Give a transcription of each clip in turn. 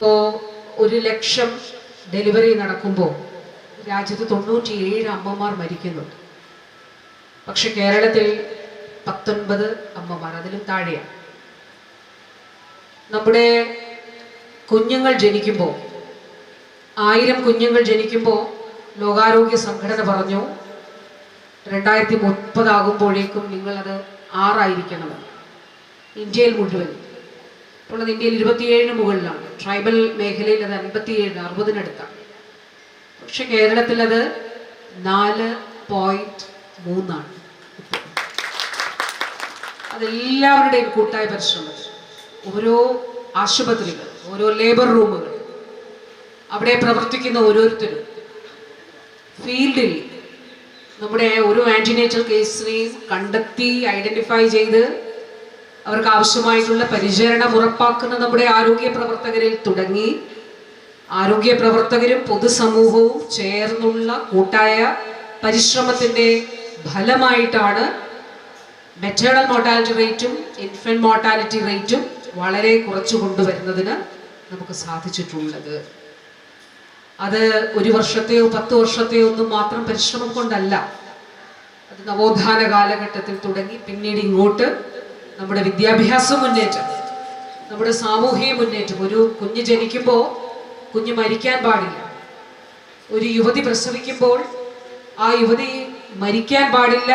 ഇപ്പോൾ ഒരു ലക്ഷം ഡെലിവറി നടക്കുമ്പോൾ രാജ്യത്ത് തൊണ്ണൂറ്റിയേഴ് അമ്മമാർ മരിക്കുന്നുണ്ട് പക്ഷെ കേരളത്തിൽ പത്തൊൻപത് അമ്മമാർ അതിലും താഴെയാണ് നമ്മുടെ കുഞ്ഞുങ്ങൾ ജനിക്കുമ്പോൾ ആയിരം കുഞ്ഞുങ്ങൾ ജനിക്കുമ്പോൾ ലോകാരോഗ്യ സംഘടന പറഞ്ഞു രണ്ടായിരത്തി മുപ്പതാകുമ്പോഴേക്കും നിങ്ങളത് ആറായിരിക്കണമെന്ന്. ഇന്ത്യയിൽ മുഴുവൻ അത് ഇന്ത്യയിൽ ഇരുപത്തിയേഴിന് മുകളിലാണ്. ട്രൈബൽ മേഖലയിൽ അത് അൻപത്തിയേഴ് അറുപതിനടുത്താണ്. പക്ഷെ കേരളത്തിൽ അത് നാല് പോയിന്റ് മൂന്നാണ്. അതെല്ലാവരുടെയും കൂട്ടായ പരിശ്രമം. ഓരോ ആശുപത്രികൾ ഓരോ ലേബർ റൂമുകൾ അവിടെ പ്രവർത്തിക്കുന്ന ഓരോരുത്തരും ഫീൽഡിൽ നമ്മുടെ ഓരോ ആന്റിനേച്ചർ കേസിനെയും കണ്ടെത്തി ഐഡന്റിഫൈ ചെയ്ത് അവർക്ക് ആവശ്യമായിട്ടുള്ള പരിചരണം ഉറപ്പാക്കുന്ന നമ്മുടെ ആരോഗ്യ പ്രവർത്തകരിൽ തുടങ്ങി. ആരോഗ്യ പ്രവർത്തകരും പൊതുസമൂഹവും ചേർന്നുള്ള കൂട്ടായ പരിശ്രമത്തിന്റെ ഫലമായിട്ടാണ് മെറ്റേണൽ മോർട്ടാലിറ്റി റേറ്റും ഇൻഫന്റ് മോർട്ടാലിറ്റി റേറ്റും വളരെ കുറച്ചു കൊണ്ടുവരുന്നതിന് നമുക്ക് സാധിച്ചിട്ടുള്ളത്. അത് ഒരു വർഷത്തെയോ പത്ത് വർഷത്തെയോ ഒന്നും മാത്രം പരിശ്രമം കൊണ്ടല്ല. അത് നവോത്ഥാന കാലഘട്ടത്തിൽ തുടങ്ങി പിന്നീട് ഇങ്ങോട്ട് നമ്മുടെ വിദ്യാഭ്യാസ മുന്നേറ്റം നമ്മുടെ സാമൂഹിക മുന്നേറ്റം. ഒരു കുഞ്ഞ് ജനിക്കുമ്പോൾ കുഞ്ഞ് മരിക്കാൻ പാടില്ല. ഒരു യുവതി പ്രസവിക്കുമ്പോൾ ആ യുവതി മരിക്കാൻ പാടില്ല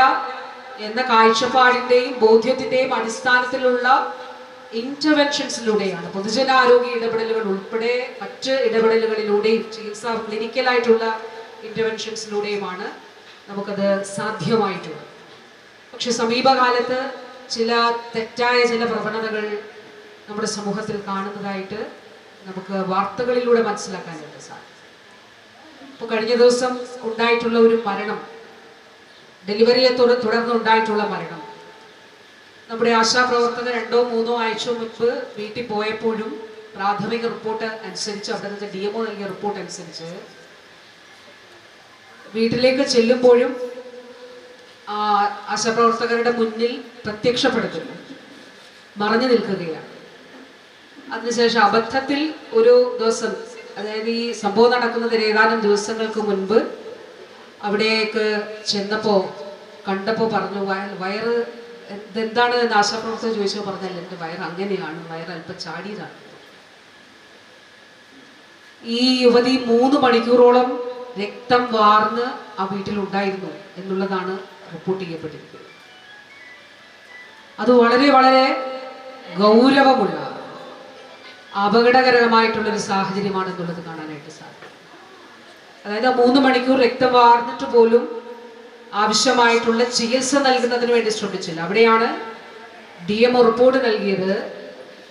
എന്ന കാഴ്ചപ്പാടിന്റെയും ബോധ്യത്തിന്റെയും അടിസ്ഥാനത്തിലുള്ള ഇന്റർവെൻഷൻസിലൂടെയാണ് പൊതുജനാരോഗ്യ ഇടപെടലുകൾ ഉൾപ്പെടെ മറ്റ് ഇടപെടലുകളിലൂടെയും ചികിത്സാ ക്ലിനിക്കലായിട്ടുള്ള ഇന്റർവെൻഷൻസിലൂടെയുമാണ് നമുക്കത് സാധ്യമായിട്ടുള്ളത്. പക്ഷെ സമീപകാലത്ത് ചില തെറ്റായ ചില പ്രവണതകൾ നമ്മുടെ സമൂഹത്തിൽ കാണുന്നതായിട്ട് നമുക്ക് വാർത്തകളിലൂടെ മനസ്സിലാക്കാനായിട്ട് സാധിക്കും. ഇപ്പോൾ കഴിഞ്ഞ ദിവസം ഉണ്ടായിട്ടുള്ള ഒരു മരണം ഡെലിവറിയെ തുട- തുടർന്ന് ഉണ്ടായിട്ടുള്ള മരണം. നമ്മുടെ ആശാപ്രവർത്തകർ രണ്ടോ മൂന്നോ ആഴ്ച മുൻപ് വീട്ടിൽ പോയപ്പോഴും പ്രാഥമിക റിപ്പോർട്ട് അനുസരിച്ച് അവിടെ ഡി എംഒ നൽകിയ റിപ്പോർട്ട് അനുസരിച്ച് വീട്ടിലേക്ക് ചെല്ലുമ്പോഴും ആശാപ്രവർത്തകരുടെ മുന്നിൽ പ്രത്യക്ഷപ്പെടുത്തുന്നു. മറഞ്ഞു നിൽക്കുകയാണ്. അതിനുശേഷം അബദ്ധത്തിൽ ഒരു ദിവസം അതായത് ഈ സംഭവം നടക്കുന്നതിന് ഏതാനും ദിവസങ്ങൾക്ക് മുൻപ് അവിടേക്ക് ചെന്നപ്പോൾ കണ്ടപ്പോൾ പറഞ്ഞു വയർ വയറ് ഇതെന്താണ്? എന്ന് ആശാപ്രവർത്തകർ ചോദിച്ചപ്പോൾ പറഞ്ഞല്ല എന്റെ വയറ് അങ്ങനെയാണ് വയർ അല്പം ചാടിയതാണ്. ഈ യുവതി മൂന്ന് മണിക്കൂറോളം രക്തം വാർന്ന് ആ വീട്ടിലുണ്ടായിരുന്നു എന്നുള്ളതാണ് റിപ്പോർട്ട് ചെയ്യപ്പെട്ടിരിക്കുന്നത് അത് വളരെ വളരെ ഗൗരവമുള്ള അപകടകരമായിട്ടുള്ളൊരു സാഹചര്യമാണെന്നുള്ളത് കാണാനായിട്ട് സാധിക്കും. അതായത് ആ മൂന്ന് മണിക്കൂർ രക്തം വാർന്നിട്ട് പോലും ആവശ്യമായിട്ടുള്ള ചികിത്സ നൽകുന്നതിന് വേണ്ടി ശ്രമിച്ചില്ല. അവിടെയാണ് ഡി എം റിപ്പോർട്ട് നൽകിയത്.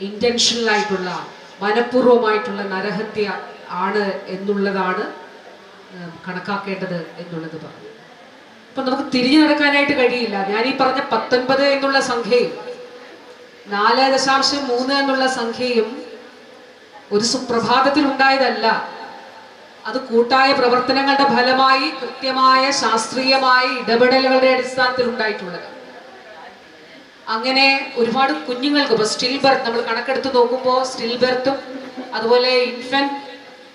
ഇന്റൻഷനലായിട്ടുള്ള ആയിട്ടുള്ള മനഃപൂർവമായിട്ടുള്ള നരഹത്യ ആണ് എന്നുള്ളതാണ് കണക്കാക്കേണ്ടത് എന്നുള്ളത് പറഞ്ഞു. അപ്പൊ നമുക്ക് തിരിഞ്ഞു നടക്കാനായിട്ട് കഴിയില്ല. ഞാൻ ഈ പറഞ്ഞ പത്തൊൻപത് എന്നുള്ള സംഖ്യയും നാല് ദശാംശം മൂന്ന് എന്നുള്ള സംഖ്യയും ഒരു സുപ്രഭാതത്തിൽ ഉണ്ടായതല്ല. അത് കൂട്ടായ പ്രവർത്തനങ്ങളുടെ ഫലമായി കൃത്യമായ ശാസ്ത്രീയമായ ഇടപെടലുകളുടെ അടിസ്ഥാനത്തിൽ ഉണ്ടായിട്ടുള്ളത്. അങ്ങനെ ഒരുപാട് കുഞ്ഞുങ്ങൾക്ക് ഇപ്പോൾ സ്റ്റിൽ ബർത്ത് നമ്മൾ കണക്കെടുത്ത് നോക്കുമ്പോൾ സ്റ്റിൽ ബർത്തും അതുപോലെ ഇൻഫന്റ്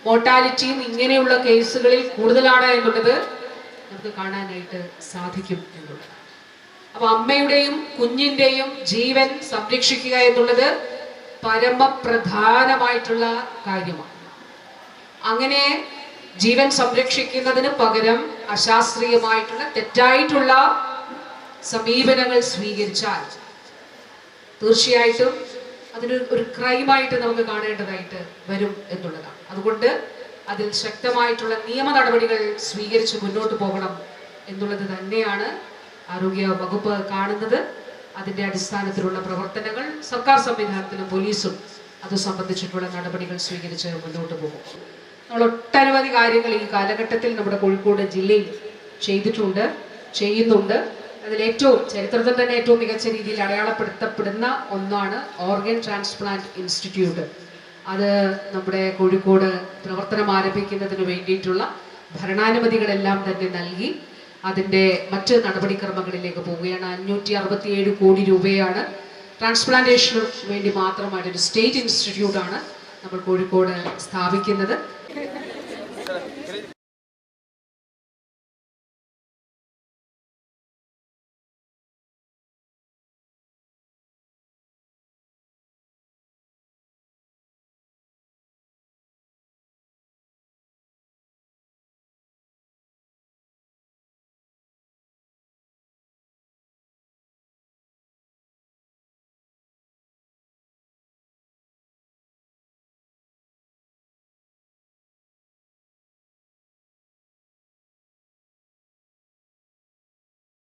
മോർട്ടാലിറ്റിയും ഇങ്ങനെയുള്ള കേസുകളിൽ കൂടുതലാണ് എന്നുള്ളത് നമുക്ക് കാണാനായിട്ട് സാധിക്കും എന്നുള്ളത്. അപ്പൊ അമ്മയുടെയും കുഞ്ഞിന്റെയും ജീവൻ സംരക്ഷിക്കുക എന്നുള്ളത് പരമപ്രധാനമായിട്ടുള്ള കാര്യമാണ്. അങ്ങനെ ജീവൻ സംരക്ഷിക്കുന്നതിന് പകരം അശാസ്ത്രീയമായിട്ടുള്ള തെറ്റായിട്ടുള്ള സമീപനങ്ങൾ സ്വീകരിച്ചാൽ തീർച്ചയായിട്ടും അതിന് ഒരു ക്രൈമായിട്ട് നമുക്ക് കാണേണ്ടതായിട്ട് വരും എന്നുള്ളതാണ്. അതുകൊണ്ട് അതിൽ ശക്തമായിട്ടുള്ള നിയമ നടപടികൾ സ്വീകരിച്ച് മുന്നോട്ട് പോകണം എന്നുള്ളത് തന്നെയാണ് ആരോഗ്യ വകുപ്പ് കാണുന്നത്. അതിന്റെ അടിസ്ഥാനത്തിലുള്ള പ്രവർത്തനങ്ങൾ സർക്കാർ സംവിധാനത്തിലും പോലീസും അത് സംബന്ധിച്ചിട്ടുള്ള നടപടികൾ സ്വീകരിച്ച് മുന്നോട്ട് പോകും. നമ്മൾ ഒട്ടനവധി കാര്യങ്ങൾ ഈ കാലഘട്ടത്തിൽ നമ്മുടെ കോഴിക്കോട് ജില്ലയിൽ ചെയ്തിട്ടുണ്ട് ചെയ്യുന്നുണ്ട്. അതിലേറ്റവും ചരിത്രത്തിൽ തന്നെ ഏറ്റവും മികച്ച രീതിയിൽ അടയാളപ്പെടുത്തപ്പെടുന്ന ഒന്നാണ് ഓർഗൻ ട്രാൻസ്പ്ലാന്റ് ഇൻസ്റ്റിറ്റ്യൂട്ട്. അത് നമ്മുടെ കോഴിക്കോട് പ്രവർത്തനം ആരംഭിക്കുന്നതിന് വേണ്ടിയിട്ടുള്ള ഭരണാനുമതികളെല്ലാം തന്നെ നൽകി അതിന്റെ മറ്റ് നടപടിക്രമങ്ങളിലേക്ക് പോവുകയാണ്. അഞ്ഞൂറ്റി അറുപത്തിയേഴ് കോടി രൂപയാണ് ട്രാൻസ്പ്ലാന്റേഷന് വേണ്ടി മാത്രമായിട്ട് ഒരു സ്റ്റേറ്റ് ഇൻസ്റ്റിറ്റ്യൂട്ടാണ് നമ്മൾ കോഴിക്കോട് സ്ഥാപിക്കുന്നത്.